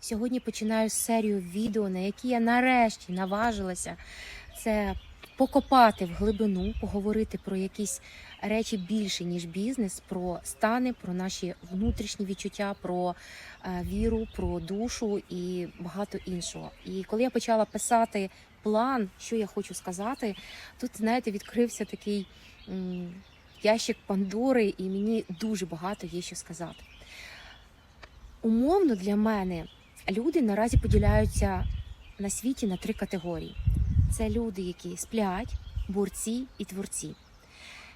Сьогодні починаю серію відео, на які я нарешті наважилася. Це покопати в глибину, поговорити про якісь речі більше, ніж бізнес, про стани, про наші внутрішні відчуття, про е, віру, про душу і багато іншого. І коли я почала писати план, що я хочу сказати, тут, знаєте, відкрився такий ящик Пандори, і мені дуже багато є що сказати. Умовно для мене люди наразі поділяються на світі на три категорії: це люди, які сплять, борці і творці.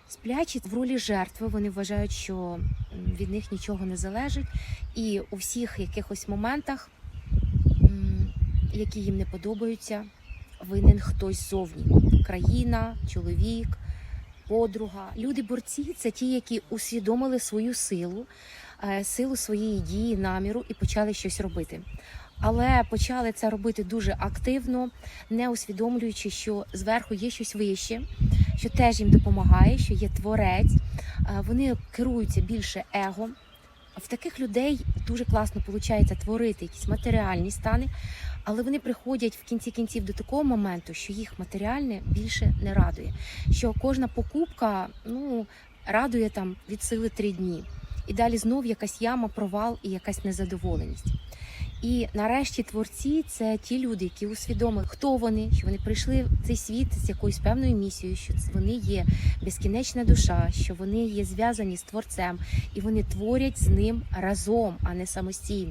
Сплячі в ролі жертви, вони вважають, що від них нічого не залежить, і у всіх якихось моментах, які їм не подобаються, винен хтось ззовні: країна, чоловік, подруга. Люди борці це ті, які усвідомили свою силу, силу своєї дії, наміру і почали щось робити. Але почали це робити дуже активно, не усвідомлюючи, що зверху є щось вище, що теж їм допомагає, що є творець. Е, Вони керуються більше его. В таких людей дуже класно виходить творити якісь матеріальні стани, але вони приходять в кінці кінців до такого моменту, що їх матеріальне більше не радує. Що кожна покупка ну, радує там від сили три дні. І далі знов якась яма, провал і якась незадоволеність. І нарешті творці це ті люди, які усвідомили, хто вони, що вони прийшли в цей світ з якоюсь певною місією, що вони є безкінечна душа, що вони є зв'язані з творцем, і вони творять з ним разом, а не самостійно.